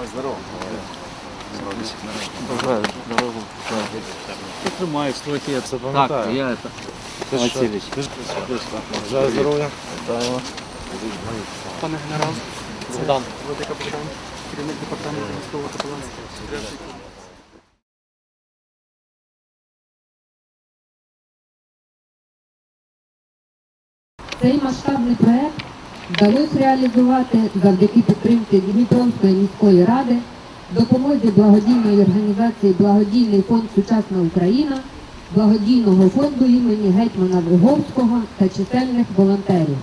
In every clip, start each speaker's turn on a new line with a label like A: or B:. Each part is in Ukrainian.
A: Бажаю здоров'я. Ти тримаєш трохи, я це пам'ятаю. Так, я це. Васильович.
B: Бажаю здоров'я. Вітаємо.
A: Пане генерал, Богдан.
C: Владика Богдан, керівник департаменту військового капеланства.
D: Цей масштабний проект вдалося реалізувати завдяки підтримці Дніпровської міської ради, допомозі благодійної організації Благодійний фонд Сучасна Україна, благодійного фонду імені гетьмана Виговського та чисельних волонтерів.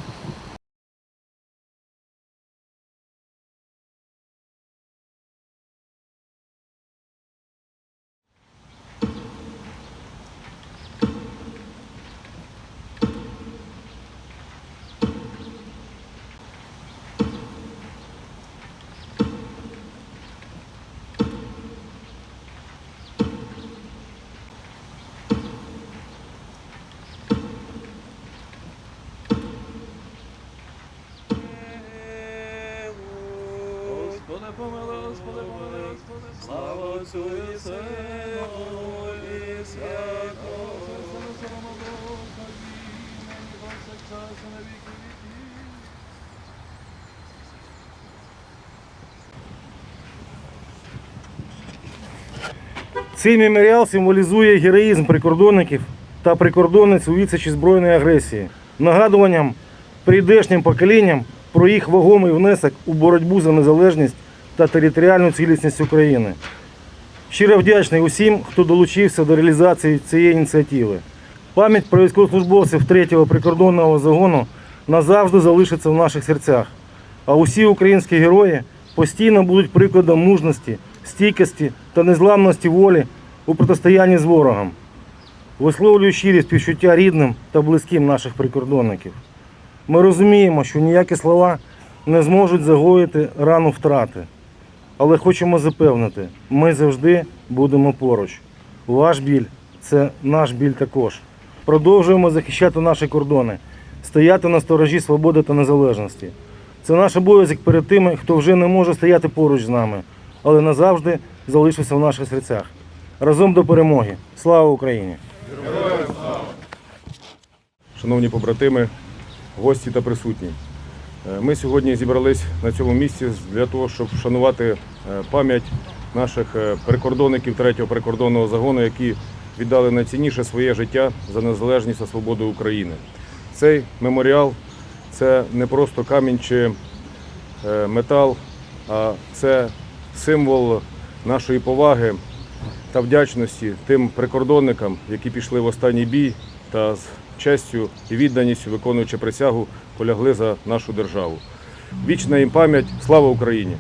A: Господи, помилуй, Господи, помилуй, Господи, слава Отцю і Сину, і на віки.
B: Цей меморіал символізує героїзм прикордонників та прикордонниць у відсічі збройної агресії, нагадуванням прийдешнім поколінням про їх вагомий внесок у боротьбу за незалежність та територіальну цілісність України. Щиро вдячний усім, хто долучився до реалізації цієї ініціативи. Пам'ять про військовослужбовців 3-го прикордонного загону назавжди залишиться в наших серцях. А усі українські герої постійно будуть прикладом мужності, стійкості та незламності волі у протистоянні з ворогом. Висловлюю щирі співчуття рідним та близьким наших прикордонників. Ми розуміємо, що ніякі слова не зможуть загоїти рану втрати. Але хочемо запевнити, ми завжди будемо поруч. Ваш біль це наш біль також. Продовжуємо захищати наші кордони, стояти на сторожі свободи та незалежності. Це наш обов'язок перед тими, хто вже не може стояти поруч з нами, але назавжди залишився в наших серцях. Разом до перемоги. Слава Україні!
E: Шановні побратими, гості та присутні. Е, Ми сьогодні зібрались на цьому місці для того, щоб вшанувати е, пам'ять наших е, прикордонників 3-го прикордонного загону, які віддали найцінніше своє життя за незалежність та свободу України. Цей меморіал це не просто камінь чи метал, а це символ нашої поваги та вдячності тим прикордонникам, які пішли в останній бій та з честю і відданістю, виконуючи присягу, полягли за нашу державу. Вічна їм пам'ять, слава Україні!